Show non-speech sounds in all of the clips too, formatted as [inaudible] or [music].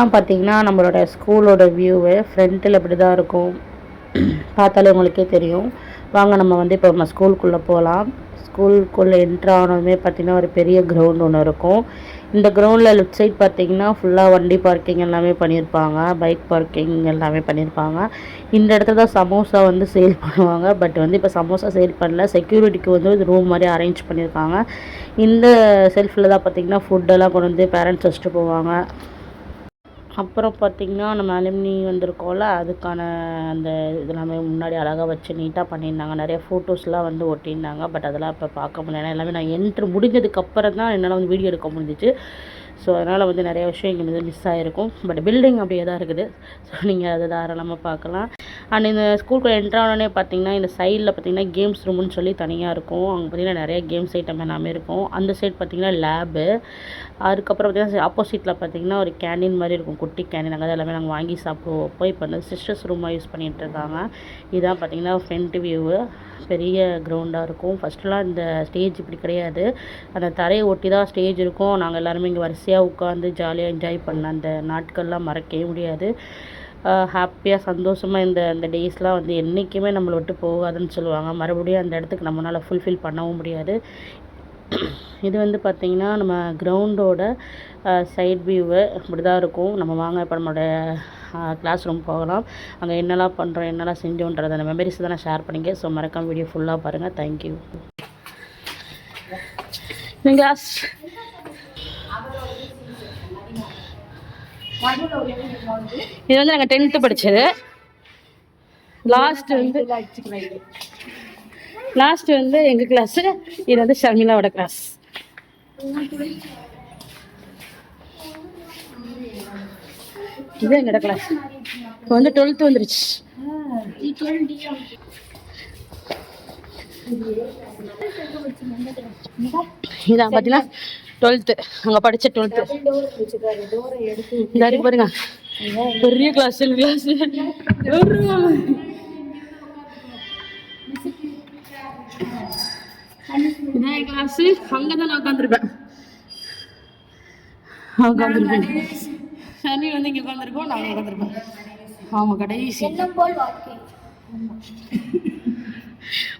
இதுதான் பார்த்தீங்கன்னா நம்மளோட ஸ்கூலோட வியூவு ஃப்ரண்ட்டில் இப்படி தான் இருக்கும். பார்த்தாலே உங்களுக்கே தெரியும். வாங்க நம்ம வந்து இப்போ நம்ம ஸ்கூலுக்குள்ளே போகலாம். ஸ்கூலுக்குள்ளே என்ட்ரு ஆனதுமே பார்த்திங்கன்னா ஒரு பெரிய கிரவுண்ட் ஒன்று இருக்கும். இந்த கிரவுண்டில் லெஃப்ட் சைட் பார்த்தீங்கன்னா ஃபுல்லாக வண்டி பார்க்கிங் எல்லாமே பண்ணியிருப்பாங்க. பைக் பார்க்கிங் எல்லாமே பண்ணியிருப்பாங்க. இந்த இடத்துல தான் சமோசா வந்து சேல் [laughs] பண்ணுவாங்க. பட் வந்து இப்போ சமோசா சேல் பண்ணல. செக்யூரிட்டிக்கு வந்து இது ரூம் மாதிரி அரேஞ்ச் பண்ணியிருக்காங்க. இந்த செல்ஃபில் தான் பார்த்தீங்கன்னா ஃபுட்டெல்லாம் கொண்டு வந்து பேரண்ட்ஸ் வச்சுட்டு போவாங்க. அப்புறம் பார்த்திங்கன்னா நம்ம அலுமினி வந்திருக்கோம்ல அதுக்கான அந்த இதெல்லாமே முன்னாடி அழகாக வச்சு நீட்டாக பண்ணியிருந்தாங்க. நிறைய ஃபோட்டோஸ்லாம் வந்து ஒட்டியிருந்தாங்க. பட் அதெல்லாம் இப்போ பார்க்க முடியல. எல்லாமே நான் என்ட்ரு முடிஞ்சதுக்கப்புறம் தான் என்னால் வந்து வீடியோ எடுக்க முடிஞ்சிச்சு. ஸோ அதனால் வந்து நிறைய விஷயம் இங்கே வந்து மிஸ் ஆகிருக்கும் பட் பில்டிங் அப்படியே தான் இருக்குது. ஸோ நீங்கள் அதை தாராளமாக பார்க்கலாம். அண்ட் இந்த ஸ்கூலுக்குள்ள என்ட்ரானோடனே பார்த்தீங்கன்னா இந்த சைடில் பார்த்தீங்கன்னா கேம்ஸ் ரூம்னு சொல்லி தனியாக இருக்கும். அங்கே பார்த்தீங்கன்னா நிறைய கேம்ஸ் ஐட்டம் எல்லாமே இருக்கும். அந்த சைடு பார்த்தீங்கன்னா லேபு அதுக்கப்புறம் பார்த்தீங்கன்னா ஆப்போசிட்டில் பார்த்தீங்கன்னா ஒரு கேண்டீன் மாதிரி இருக்கும். குட்டி கேண்டீன் அங்கே எல்லாமே நாங்கள் வாங்கி சாப்பிடுவோம். போய் இப்போ வந்து சிஸ்டர்ஸ் ரூமாக யூஸ் பண்ணிகிட்டு இருக்காங்க. இதான் பார்த்தீங்கன்னா ஃப்ரண்ட் வியூவு பெரிய கிரவுண்டாக இருக்கும். ஃபஸ்ட்டுலாம் இந்த ஸ்டேஜ் இப்படி கிடையாது. அந்த தரையை ஒட்டி தான் ஸ்டேஜ் இருக்கும். நாங்கள் எல்லாருமே இங்கே வரிசையாக உட்காந்து ஜாலியாக என்ஜாய் பண்ண அந்த நாட்கள்லாம் மறக்கவே முடியாது. ஹாப்பியாக சந்தோஷமாக இந்த இந்த டேஸ்லாம் வந்து என்றைக்குமே நம்மளை விட்டு போகாதுன்னு சொல்லுவாங்க. மறுபடியும் அந்த இடத்துக்கு நம்மளால் ஃபுல்ஃபில் பண்ணவும் முடியாது. இது வந்து பார்த்திங்கன்னா நம்ம கிரவுண்டோட சைட் வியூவு இப்படி தான் இருக்கும். நம்ம வாங்க இப்போ நம்மளோட கிளாஸ் ரூம் போகலாம். அங்கே என்னெல்லாம் பண்ணுறோம் என்னெல்லாம் செஞ்சோன்றதை அந்த மெமரிஸ் தான் நான் ஷேர் பண்ணிங்க ஸோ மறக்காம வீடியோ ஃபுல்லாக பாருங்கள் தேங்க்யூ கிளாஸ் இது வந்து நாங்கள் டென்த்து படித்தது லாஸ்ட் வந்து லாஸ்ட் வந்து எங்கள் கிளாஸு இது வந்து ஷர்மிலாவோட கிளாஸ் இது என்னோட கிளாஸ் இப்போ வந்து டுவெல்த்து வந்துருச்சு. இதான் பார்த்தீங்கன்னா டுவெல்த்து அங்கே படித்த டுவெல்த்து இந்த இருக்கு பாருங்க. பெரிய கிளாஸ் கிளாஸ் இதான் கிளாஸ் அங்கே தான் நான் உட்காந்துருப்பேன் உட்காந்துருப்பேன் சனி வந்து இங்கே உட்காந்துருக்கோம் நாங்கள் உட்காந்துருப்போம் ஆமாம் கடைசி.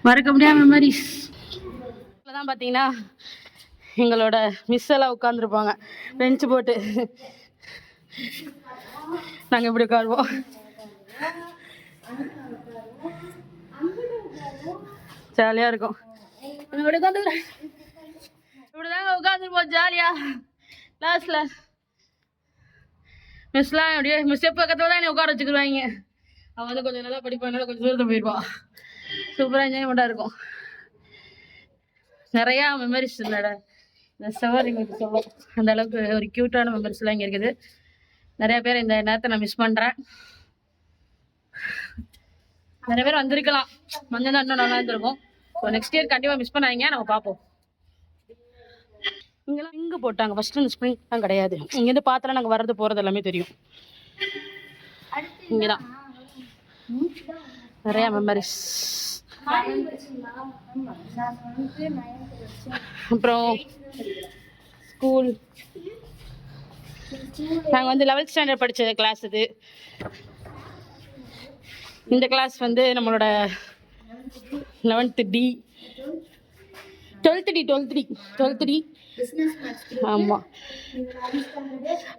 மறக்க முடியாத மெமரிஸ் தான் பார்த்தீங்கன்னா எங்களோட மிஸ் எல்லாம் உட்காந்துருப்பாங்க பெஞ்சு போட்டு. நாங்கள் இப்படி உட்காருவோம். ஜாலியாக இருக்கும். இப்படி உட்காந்து இப்படிதாங்க உட்காந்துருப்போம் ஜாலியாக கிளாஸில் மிஸ்லாம் அப்படியே மிஸ் பக்கத்தில் தான் என்னை உட்கார வச்சுக்கிடுவாங்க அவன் வந்து கொஞ்சம் நல்லா படிப்பான் கொஞ்சம் தூரத்தை போயிடுவான் சூப்பராக என்ஜாய்மெண்ட்டாக இருக்கும். நிறையா மெமரிஸ் இல்லைடா. இந்த சவர் எங்களுக்கு சொல்லும் அந்த அளவுக்கு ஒரு க்யூட்டான மெம்பர்ஸ்லாம் இங்கே இருக்குது. நிறைய பேர் இந்த நேரத்தை நான் மிஸ் பண்ணுறேன் நிறைய பேர் வந்திருக்கலாம். மஞ்சள் தான் இன்னும் நல்லா இருந்திருக்கும். ஸோ நெக்ஸ்ட் இயர் கண்டிப்பாக மிஸ் பண்ணாதீங்க. நம்ம பார்ப்போம். இங்கெல்லாம் இங்கே போட்டாங்க. ஃபஸ்ட்டு இந்த ஸ்ப்ரிங்லாம் கிடையாது. இங்கேருந்து பார்த்தாலும் நாங்கள் வர்றது போகிறது எல்லாமே தெரியும். இங்கே தான் நிறையா மெமரிஸ் அப்புறம் ஸ்கூல் நாங்கள் வந்து லெவல்த் ஸ்டாண்டர்ட் படித்த கிளாஸ் இது. இந்த கிளாஸ் வந்து நம்மளோட eleventh D twelfth D twelfth D twelfth D ஆமாம்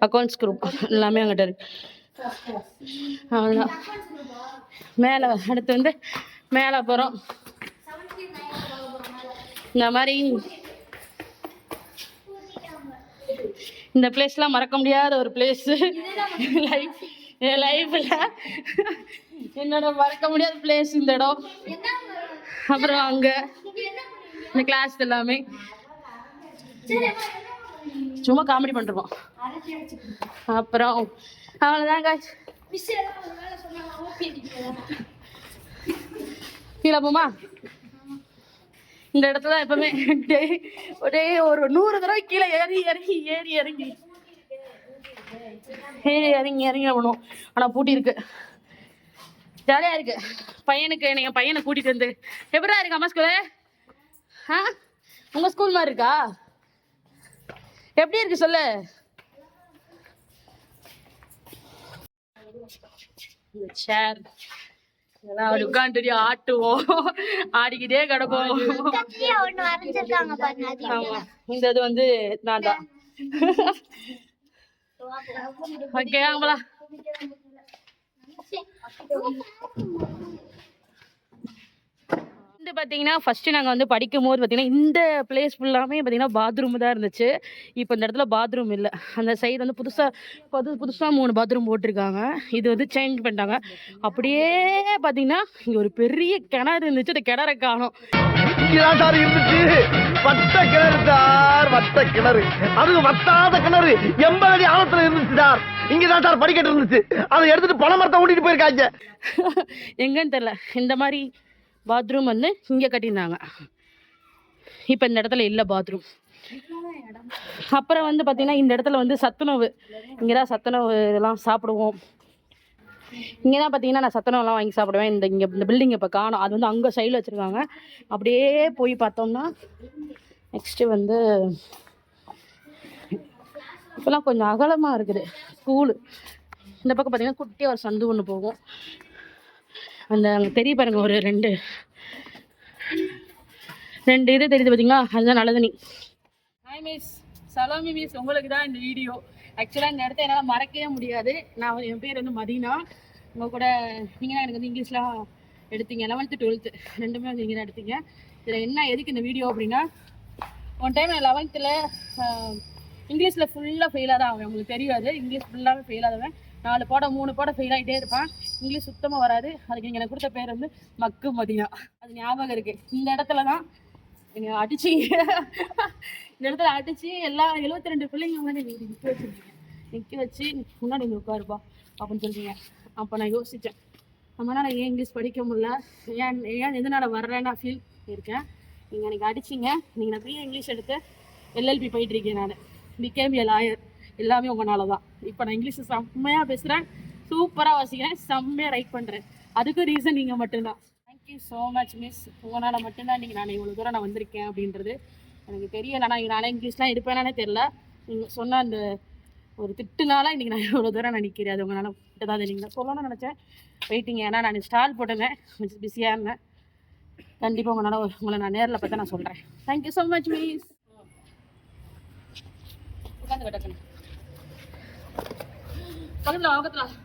அக்கௌண்ட்ஸ் குரூப் எல்லாமே அங்கிட்ட இருக்கு. அவ்வளோதான் மேலே அடுத்து வந்து மேலே போகிறோம் இந்த மாதிரி இந்த பிளேஸ்லாம் மறக்க முடியாத ஒரு பிளேஸு லைஃப் என் லைஃப்பில் என்னோட மறக்க முடியாத பிளேஸ் இந்த இடம். அப்புறம் அங்கே இந்த கிளாஸ் எல்லாமே. சும்மா காமெடி பண்ணிருப்போம் அப்புறம் அவ்வளோதான் காய்ச்சி கீழே போமா இந்த இடத்துல எப்பவுமே டே- ஒரே ஒரு நூறு தடவை கீழே ஏறி இறங்கி ஏறி இறங்கி. ஏறி இறங்கி இறங்கி பண்ணுவோம் ஆனால் பூட்டி இருக்கு. ஜாலியாக இருக்கு. பையனுக்கு நீங்கள் பையனை கூட்டிகிட்டு வந்து. எப்படா இருக்கு அம்மா ஸ்கூலு ஆ? உங்கள் ஸ்கூல் மாதிரி இருக்கா? எப்படி இருக்கு சொல்லு? இந்த சேர் அப்படி உட்காந்துட்டு ஆட்டுவோம். ஆடிக்கிட்டே கிடப்போம். ஆமா. இந்த இது வந்து நான் தான். ஓகே ஆமலா வந்து பார்த்தீங்கன்னா ஃபஸ்ட்டு நாங்கள் வந்து படிக்கும் போது பார்த்தீங்கன்னா இந்த பிளேஸ் ஃபுல்லாமே பார்த்தீங்கன்னா பாத்ரூம் தான் இருந்துச்சு. இப்போ இந்த இடத்துல பாத்ரூம் இல்லை. அந்த சைடு வந்து புதுசாக புது புதுசாக மூணு பாத்ரூம் போட்டிருக்காங்க. இது வந்து சேஞ்ச் பண்ணிட்டாங்க. அப்படியே பார்த்தீங்கன்னா இங்கே ஒரு பெரிய கிணறு இருந்துச்சு. அந்த கிணற காணும். வட்ட கிணறு சார் வட்ட கிணறு. அது வட்டாத கிணறு. எண்பது அடி ஆழத்துல இருந்துச்சு சார். இங்கதான் சார் படிக்கட்டு இருந்துச்சு. அதை எடுத்துட்டு பண மரத்தை ஓட்டிட்டு போயிருக்காங்க. எங்கன்னு தெரில இந்த மாதிரி பாத்ரூம் வந்து இங்கே கட்டியிருந்தாங்க. இப்போ இந்த இடத்துல இல்லை பாத்ரூம் அப்புறம் வந்து பார்த்திங்கன்னா இந்த இடத்துல வந்து சத்துணவு. இங்கே தான் சத்துணவு இதெல்லாம் சாப்பிடுவோம். இங்கே தான் பார்த்தீங்கன்னா நான் சத்துணவுலாம் வாங்கி சாப்பிடுவேன். இந்த இங்கே இந்த பில்டிங் இப்போ காணும். அது வந்து அங்கே சைடில் வச்சுருக்காங்க. அப்படியே போய் பார்த்தோம்னா நெக்ஸ்ட்டு வந்து இப்போலாம் கொஞ்சம் அகலமாக இருக்குது. ஸ்கூலு இந்த பக்கம் பார்த்தீங்கன்னா குட்டியாக ஒரு சந்து ஒன்று போகும். அந்த அங்கே தெரிய பாருங்க ஒரு ரெண்டு. ரெண்டு இது தெரியுது பார்த்தீங்களா அதுதான் நல்லது நீ ஹாய் மிஸ் சலாமி மிஸ் உங்களுக்கு தான் இந்த வீடியோ ஆக்சுவலாக இந்த இடத்த என்னால் மறக்கவே முடியாது. நான் என் பேர் வந்து மதீனா. உங்கள் கூட நீங்கள் தான் எனக்கு வந்து இங்கிலீஷ்லாம் எடுத்தீங்க. லெவன்த்து டுவெல்த்து ரெண்டுமே வந்து நீங்கள் தான் எடுத்தீங்க. இதில் என்ன எதுக்கு இந்த வீடியோ அப்படின்னா ஒன் டைம் நான் லெவன்த்தில் இங்கிலீஷில் ஃபுல்லாக ஃபெயிலாக தான் ஆவேன். உங்களுக்கு தெரியாது. இங்கிலீஷ் ஃபுல்லாகவே ஃபெயில் நாலு பாடம் மூணு பாடம் ஃபெயில் ஆகிட்டே இருப்பேன். இங்கிலீஷ் சுத்தமாக வராது. அதுக்கு நீங்கள் எனக்கு கொடுத்த பேர் வந்து மக்கு மதினா அது ஞாபகம் இருக்குது இந்த இடத்துல தான் நீங்கள் அடிச்சு இந்த இடத்துல அடிச்சு எல்லா எழுபத்தி ரெண்டு பிள்ளைங்க முன்னாடி நீங்கள் நிற்க வச்சுருக்கீங்க நிற்க வச்சு முன்னாடி நீங்கள் உட்காருப்பா அப்படின்னு சொல்றீங்க. அப்போ நான் யோசித்தேன் நம்மளால ஏன் இங்கிலீஷ் படிக்க முடியல? ஏன் ஏன் எதனால் வர்றேன்னு நான் ஃபீல் இருக்கேன். நீங்கள் எனக்கு அடிச்சிங்க. நீங்கள் நான் பிஏ இங்கிலீஷ் எடுத்து எல்எல்பி போயிட்டு இருக்கேன் நான். பிகேம் ஏ லாயர் எல்லாமே உங்களால தான் இப்போ நான் இங்கிலீஷ் செம்மையாக பேசுகிறேன் சூப்பராக வாசிக்கிறேன். செம்மையாக ரைட் பண்ணுறேன் அதுக்கு ரீசன் நீங்கள் மட்டும்தான். தேங்க்யூ ஸோ மச் மிஸ் உங்களால் மட்டும்தான் நீங்கள் நான் இவ்வளோ தூரம் நான் வந்திருக்கேன் அப்படின்றது எனக்கு தெரியல. நான் நானே இங்கிலீஷ்லாம் இருப்பேனானே தெரில நீங்கள் சொன்ன அந்த ஒரு திட்டுனால இன்றைக்கி நான் இவ்வளோ தூரம் நான் நிற்கிறேன் அது உங்களால் தான் நீங்கள் சொல்லணும்னு நினச்சேன். வெயிட்டிங் ஏன்னா நான் ஸ்டால் போட்டுருந்தேன். கொஞ்சம் பிஸியாக இருந்தேன். கண்டிப்பாக உங்களால் உங்களை நான் நேரில் பார்த்தா நான் சொல்கிறேன் தேங்க்யூ ஸோ மச் மிஸ் உட்காந்து விட்டக்கணும் பக்கத்தில் பக்கத்தில்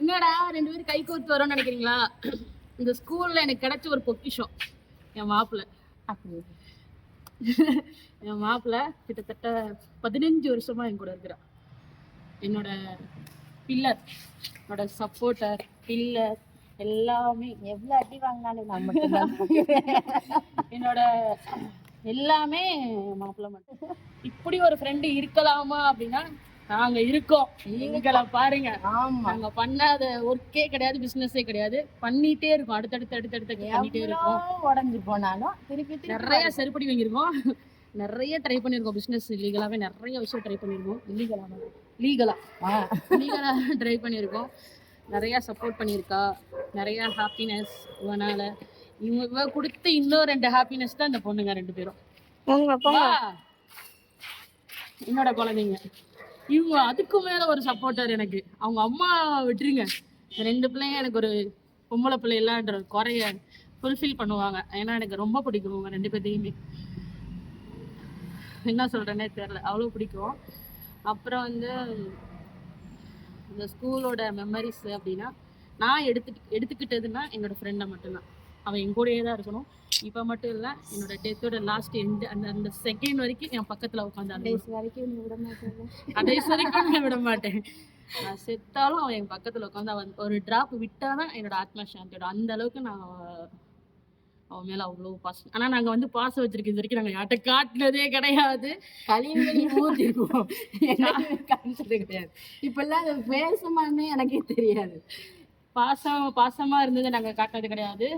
என்னடா ரெண்டு பேரும் கை கோர்த்து வரோம்னு நினைக்கிறீங்களா? இந்த ஸ்கூலில் எனக்கு கிடைச்ச ஒரு பொக்கிஷம். என் மாப்பிள்ள. என் மாப்பிள்ள கிட்டத்தட்ட பதினஞ்சு வருஷமா என் கூட இருக்கிறா என்னோட பில்லர் என்னோட சப்போர்ட்டர் பில்லர் எல்லாமே எவ்வளவு அடி வாங்கினாலும் நான் மட்டும்தான் என்னோட எல்லாமே என் மட்டும். இப்படி ஒரு ஃப்ரெண்டு இருக்கலாமா அப்படின்னா நாங்க இருக்கோம். நீங்கள பாருங்க. நாங்க பண்ணாத ஒர்க்கே கிடையாது பிசினஸே கிடையாது. பண்ணிட்டே இருக்கோம். அடுத்தடுத்து அடுத்தடுத்து பண்ணிட்டே இருக்கோம். உடஞ்சு போனாலும் திருப்பி திருப்பி நிறைய செருப்படி வாங்கியிருக்கோம். நிறைய ட்ரை பண்ணியிருக்கோம். பிஸ்னஸ் லீகலாகவே நிறைய விஷயம் ட்ரை பண்ணியிருக்கோம். லீகலாக லீகலா லீகலா ட்ரை பண்ணியிருக்கோம். நிறையா சப்போர்ட் பண்ணியிருக்கா. நிறையா ஹாப்பினஸ் இவனால. இவங்க இவ கொடுத்த இன்னும் ரெண்டு ஹாப்பினஸ் தான் இந்த பொண்ணுங்க ரெண்டு பேரும். என்னோட குழந்தைங்க. இவங்க அதுக்கு மேல ஒரு சப்போர்ட்டர் எனக்கு. அவங்க அம்மா விட்டுருங்க. ரெண்டு பிள்ளைங்க எனக்கு ஒரு பொம்பளை பிள்ளைகளான்ற குறைய ஃபுல்ஃபில் பண்ணுவாங்க. ஏன்னா எனக்கு ரொம்ப பிடிக்கும் அவங்க ரெண்டு பேர்த்தையுமே என்ன சொல்றேனே தெரில அவ்வளோ பிடிக்கும். அப்புறம் வந்து இந்த ஸ்கூலோட மெமரிஸ் அப்படின்னா நான் எடுத்து எடுத்துக்கிட்டதுன்னா என்னோட ஃப்ரெண்டை மட்டும்தான். அவன் என் கூடயே தான் இருக்கணும். இப்போ மட்டும் இல்லை என்னோட டெத்தோட லாஸ்ட் எண்ட் அந்த அந்த செகண்ட் வரைக்கும் என் பக்கத்தில் உட்காந்து வரைக்கும் விட மாட்டேன் கடைசி வரைக்கும் நான் விட மாட்டேன். நான் செத்தாலும் அவன் என் பக்கத்தில் உட்காந்து அவன் ஒரு டிராப் விட்டாதான் என்னோட ஆத்மா சாந்தியோட அந்த அளவுக்கு நான் அவ- அவன் மேல அவ்வளோ பாசம் ஆனா நாங்க வந்து பாசம் வச்சிருக்கோம் இது வரைக்கும் நாங்க யார்கிட்ட காட்டினதே கிடையாது. ஊத்திருக்கோம் காமிச்சது கிடையாது. இப்பெல்லாம் அது பேசுமான்னு எனக்கே தெரியாது. பாசம் பாசமா இருந்தது நாங்க காட்டினது கிடையாது.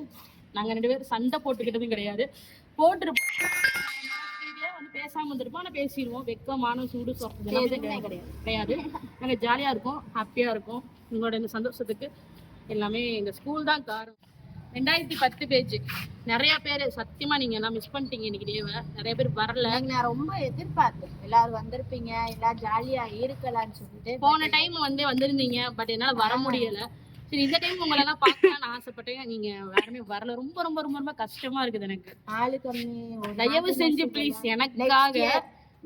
நாங்க ரெண்டு பேரும் சண்டை போட்டுக்கிட்டதும் கிடையாது. போட்டிருப்போம். வந்து பேசாம இருந்திருப்போம். ஆனா பேசிடுவோம். வெக்கம் மானம் சூடு சொத்து கிடையாது. கிடையாது. நாங்க ஜாலியா இருக்கோம். ஹாப்பியா இருக்கோம். உங்களோட இந்த சந்தோஷத்துக்கு எல்லாமே இந்த ஸ்கூல் தான் காரணம். ரெண்டாயிரத்தி பத்து பேஜ் நிறைய பேர் சத்தியமா நீங்க எல்லாம் மிஸ் பண்ணிட்டீங்க இன்னைக்கு டேவை நிறைய பேர் வரல. நான் ரொம்ப எதிர்பார்த்தேன். எல்லாரும் வந்திருப்பீங்க. எல்லாம் ஜாலியா இருக்கலாம்னு சொல்லிட்டு. போன டைம் வந்து வந்திருந்தீங்க. பட் என்னால வர முடியல. சரி இந்த டைம் உங்களை எல்லாம் பார்க்கலாம்னு ஆசைப்பட்டேன். நீங்க யாருமே வரல. ரொம்ப ரொம்ப ரொம்ப ரொம்ப கஷ்டமா இருக்குது எனக்கு. ஆளு கம்மி. தயவு செஞ்சு ப்ளீஸ். எனக்காக.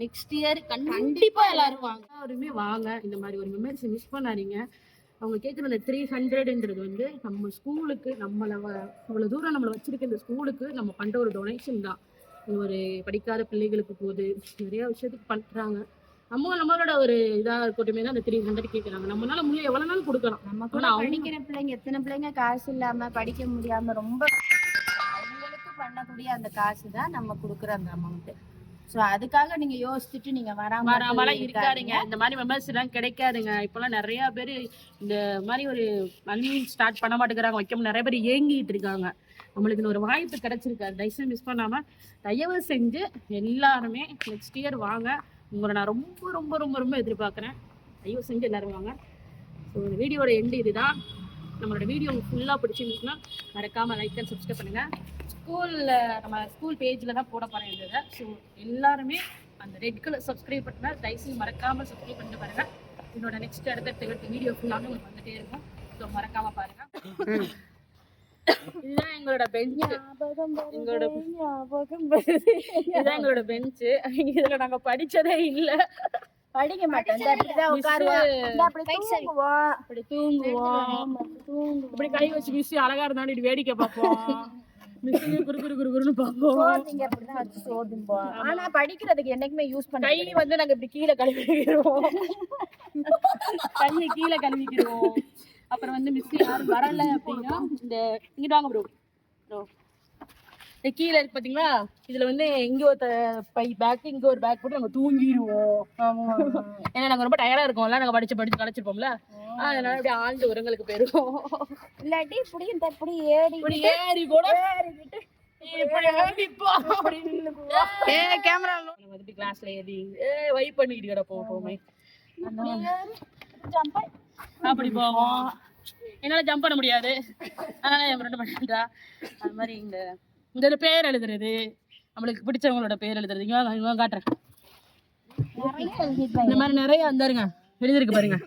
நெக்ஸ்ட் இயர் கண்டிப்பா எல்லாரும் வாங்க. எல்லாருமே வாங்க. இந்த மாதிரி ஒரு மெமரிஸ் மிஸ் பண்ணாதீங்க. அவங்க கேட்குற அந்த த்ரீ ஹண்ட்ரட்ன்றது வந்து நம்ம ஸ்கூலுக்கு நம்மளை இவ்வளவு தூரம் நம்மளை வச்சிருக்க இந்த ஸ்கூலுக்கு நம்ம பண்ற ஒரு டொனேஷன் தான். ஒரு படிக்காத பிள்ளைகளுக்கு போகுது நிறைய விஷயத்துக்கு பண்றாங்க. நம்ம நம்மளோட ஒரு இதா இருக்கட்டுமே தான் அந்த த்ரீ ஹண்ட்ரட் கேட்குறாங்க நம்மளால முடியும் எவ்வளவு நாள் கொடுக்கலாம். அவங்க- படிக்கிற பிள்ளைங்க எத்தனை பிள்ளைங்க காசு இல்லாம படிக்க முடியாம ரொம்ப அவங்களுக்கு பண்ணக்கூடிய அந்த காசு தான் நம்ம கொடுக்குற அந்த அமௌண்ட் சோ அதுக்காக நீங்க யோசிச்சுட்டு நீங்க வராம வராமலாம் இருக்காதுங்க. இந்த மாதிரி மெம்பர்ஸ் எல்லாம் கிடைக்காதுங்க. இப்பெல்லாம் நிறைய பேர் இந்த மாதிரி ஒரு அன்லிமிட் ஸ்டார்ட் பண்ண மாட்டேங்கிறாங்க. வைக்க நிறைய பேர் ஏங்கிட்டு இருக்காங்க. நம்மளுக்கு ஒரு வாய்ப்பு கிடைச்சிருக்கு. தயவுசெய்து மிஸ் பண்ணாம தயவு செஞ்சு எல்லாருமே நெக்ஸ்ட் இயர் வாங்க. உங்களை நான் ரொம்ப ரொம்ப ரொம்ப ரொம்ப எதிர்பார்க்குறேன். ஐயோ செஞ்சு எல்லாரும் வாங்க. ஸோ இந்த வீடியோட எண்டு இதுதான். நம்மளோட வீடியோ ஃபுல்லாக பிடிச்சிருந்துச்சுன்னா மறக்காமல் லைக் அண்ட் சப்ஸ்கிரைப் பண்ணுங்கள் ஸ்கூலில் நம்ம ஸ்கூல் பேஜில் தான் போட போகிறேன் இதை ஸோ எல்லாருமே அந்த ரெட் கலர் சப்ஸ்கிரைப் பண்ணுங்கள் தயவுசெய்து மறக்காமல் சப்ஸ்கிரைப் பண்ணிட்டு பாருங்கள் என்னோட நெக்ஸ்ட் அடுத்த வீடியோ ஃபுல்லாகவே உங்களுக்கு வந்துட்டே இருக்கும். ஸோ மறக்காமல் பாருங்கள் இதுதான் எங்களோட பெஞ்ச் எங்களோட இதுதான் எங்களோட பெஞ்ச் இதுல நாங்க படிச்சதே இல்ல. படிக்க மாட்டேன் அப்படி தூங்குவோம் இப்படி கை வச்சு மிஸ் அழகா இருந்தாலும் இப்படி வேடிக்கை பார்ப்போம் ஆனா படிக்கிறதுக்கு என்னைக்குமே யூஸ் பண்ண கை வந்து நாங்க இப்படி கீழே கழுவிக்கிறோம் [laughs] கையை கீழே கழுவிக்கிறோம் அப்புறம் வந்து மிஸ் யாரும் வரல அப்படின்னா இந்த இங்கிட்டு வாங்க ப்ரோ ப்ரோ இந்த கீழே இருக்கு பாத்தீங்களா? இதுல வந்து இங்க ஒரு பை பேக் இங்க ஒரு பேக் போட்டு நாங்க தூங்கிடுவோம் ஏன்னா நாங்க ரொம்ப டயர்டா இருக்கோம்ல நாங்க படிச்சு படிச்சு களைச்சிருப்போம்ல அதனால அப்படியே ஆழ்ந்து உரங்களுக்கு போயிருவோம். இல்லாட்டி இப்படி இந்த இப்படி ஏறி இப்படி ஏறி கூட கிளாஸ்ல ஏறி வைப் பண்ணிக்கிட்டு கிடப்போம் போமே அப்படி போவோம். என்னால ஜம்ப் பண்ண முடியாது. அதனால என் ஃப்ரெண்டு பண்ணிட்டா அது மாதிரி இந்த இந்த பேர் எழுதுறது. நம்மளுக்கு பிடிச்சவங்களோட பேர் எழுதுறது. இங்க இவன் காட்டுறேன். இந்த மாதிரி நிறைய வந்தாருங்க எழுதிருக்கு பாருங்க.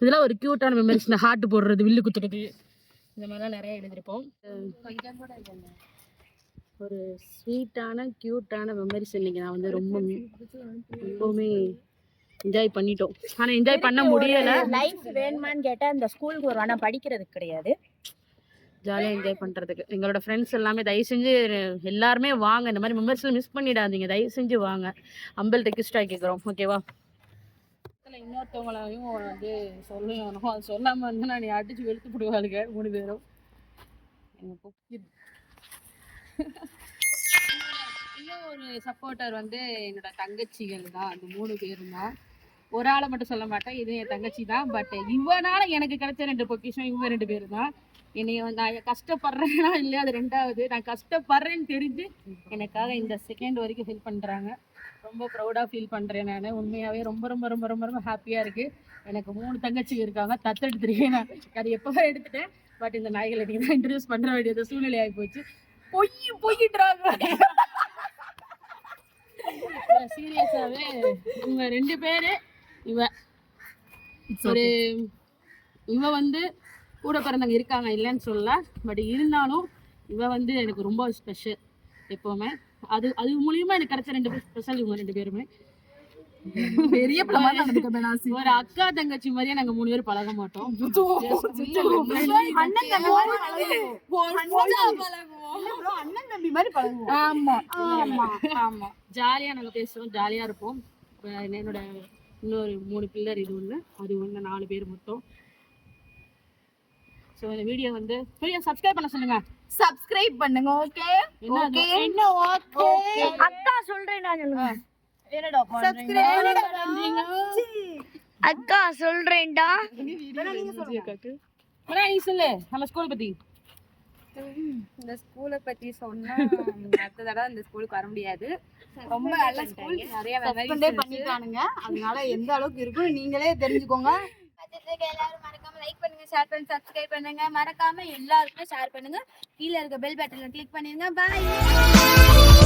இதெல்லாம் ஒரு கியூட்டான மெமரிஸ் இந்த ஹார்ட் போடுறது வில்லு குத்துறது. இந்த மாதிரிலாம் நிறைய எழுதிருப்போம் ஒரு ஸ்வீட்டான க்யூட்டான மெமரிஸ் இன்னைக்கு நான் வந்து ரொம்ப ரொம்பவுமே என்ஜாய் பண்ணிட்டோம். ஆனால் என்ஜாய் பண்ண முடியலை. லைஃப் வேணுமான்னு கேட்டா இந்த ஸ்கூலுக்கு ஒரு ஆனா படிக்கிறதுக்கு கிடையாது. ஜாலியாக என்ஜாய் பண்ணுறதுக்கு எங்களோட ஃப்ரெண்ட்ஸ் எல்லாமே தயவு செஞ்சு எல்லாருமே வாங்க. இந்த மாதிரி மெம்பர்ஸ்லாம் மிஸ் பண்ணிடாதீங்க. தயவு செஞ்சு வாங்க. அம்பல் ரெக்வஸ்டாக கேட்குறோம் ஓகேவா இன்னொருத்தவங்களையும் வந்து சொல்லணும். அது சொல்லாமல் வந்து நான் அடிச்சு வெளுத்து போடுவாளுங்க. மூணு பேரும். எனக்கு இன்னும் ஒரு சப்போர்ட்டர் வந்து என்னோட தங்கச்சிகள் தான். அந்த மூணு பேரும் தான். ஒரு ஆளை மட்டும் சொல்ல மாட்டேன். இது என் தங்கச்சி தான். பட் இவனால எனக்கு கிடைச்ச ரெண்டு பொக்கிஷம் இவங்க ரெண்டு பேரு தான். என்னைய நான் கஷ்டப்படுறேன்னா இல்லையா அது ரெண்டாவது. நான் கஷ்டப்படுறேன்னு தெரிஞ்சு எனக்காக இந்த செகண்ட் வரைக்கும் ஃபீல் பண்ணுறாங்க ரொம்ப ப்ரௌடாக ஃபீல் பண்ணுறேன் நான். உண்மையாகவே ரொம்ப ரொம்ப ரொம்ப ரொம்ப ரொம்ப ஹாப்பியாக இருக்குது எனக்கு மூணு தங்கச்சி இருக்காங்க. தத்தெடுத்துருக்கேன் நான். அது எப்போவே எடுத்துட்டேன். பட் இந்த நாய்களை நீங்கள் தான் இன்ட்ரடியூஸ் பண்ணுற வேண்டியது சூழ்நிலை ஆகி போச்சு. பொய் பொய்யிட்டுறாங்க. சீரியஸாகவே இவங்க ரெண்டு பேர் இவ ஒரு இவ வந்து கூட பிறந்தவங்க இருக்காங்க இல்லைன்னு சொல்லல. பட் இருந்தாலும் இவ வந்து எனக்கு ரொம்ப ஸ்பெஷல் எப்பவுமே. அது அது மூலியமா எனக்கு கிடைச்ச ரெண்டு பேர் ஸ்பெஷல் இவங்க ரெண்டு பேருமே. பெரிய ஒரு அக்கா தங்கச்சி மாதிரியே நாங்க மூணு பேர் பழக மாட்டோம். அண்ணன் தம்பி மாதிரி பழகுவோம். ஆமா. ஆமா ஆமா. ஜாலியா நாங்க பேசுவோம் ஜாலியா இருப்போம். என்னோட இன்னொரு மூணு பில்லர் இது ஒண்ணு. அது ஒண்ணு நாலு பேர் மொத்தம். ஸோ இந்த வீடியோ வந்து வீடியோ சப்ஸ்கிரைப் பண்ண சொல்லுங்க. சப்ஸ்கிரைப் பண்ணுங்க ஓகே அது? என்ன ஓகே அக்கா சொல்றேன் நான் சொல்லுங்க. என்னடா பண்றீங்க? அக்கா சொல்றேன்டா. அண்ணா, நீ சொல்லு. நம்ம ஸ்கூல் பத்தி. இந்த ஸ்கூலை பத்தி சொன்னா [laughs] அடுத்த தடவை இந்த ஸ்கூலுக்கு வர முடியாது. ரொம்ப நல்ல ஸ்கூல் நிறைய சஸ்பெண்டே பண்ணிட்டானுங்க. அதனால எந்த அளவுக்கு இருக்குன்னு நீங்களே தெரிஞ்சுக்கோங்க. எல்லாரும் மறக்காம லைக் பண்ணுங்க ஷேர் பண்ணுங்க சப்ஸ்கிரைப் பண்ணுங்க. மறக்காம எல்லாருக்குமே ஷேர் பண்ணுங்க. கீழே இருக்க பெல் பட்டனை கிளிக் பண்ணிருங்க. பாய்